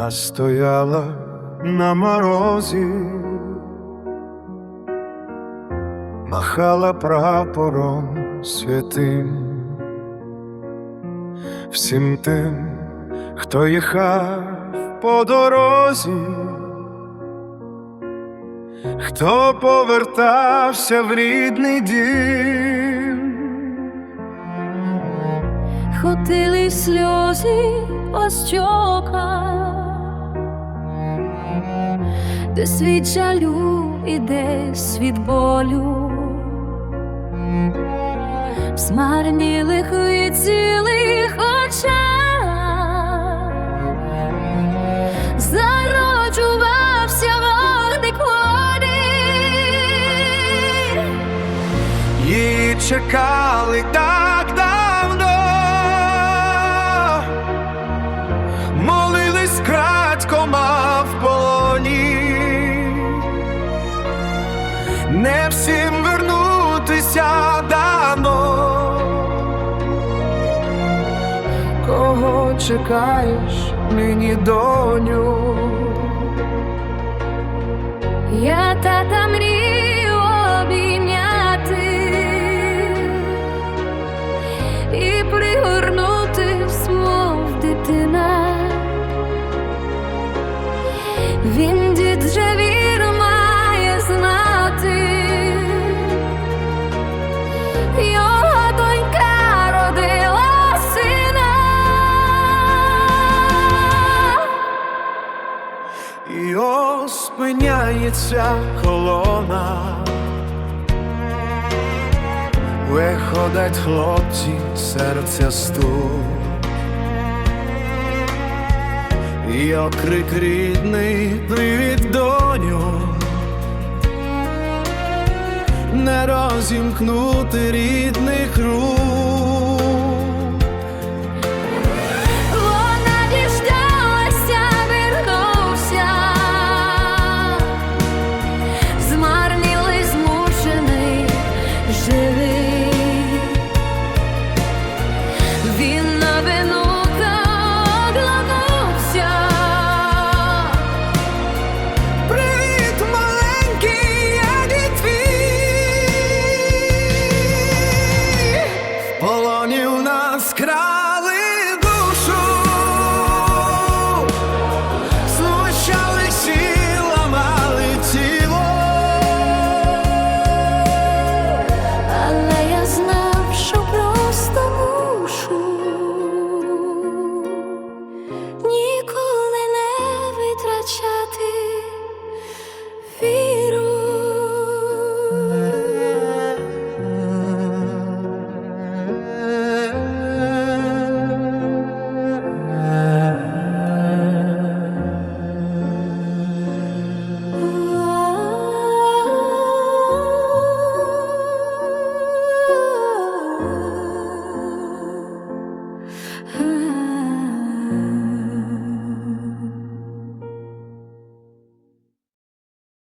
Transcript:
Вона стояла на морозі, махала прапором святим, всім тим, хто їхав по дорозі, хто повертався в рідний дім. Ходили сльози по щоках, де світ жалю і де світ болю, в змарнілих від цілих очах зароджувався вогник води. Її чекали не всім вернутися дано. Кого чекаєш мені доню? Я тата спиняється колона, виходять хлопці, серця стук, і окрик рідний, привіт доню, не розімкнути рідних Who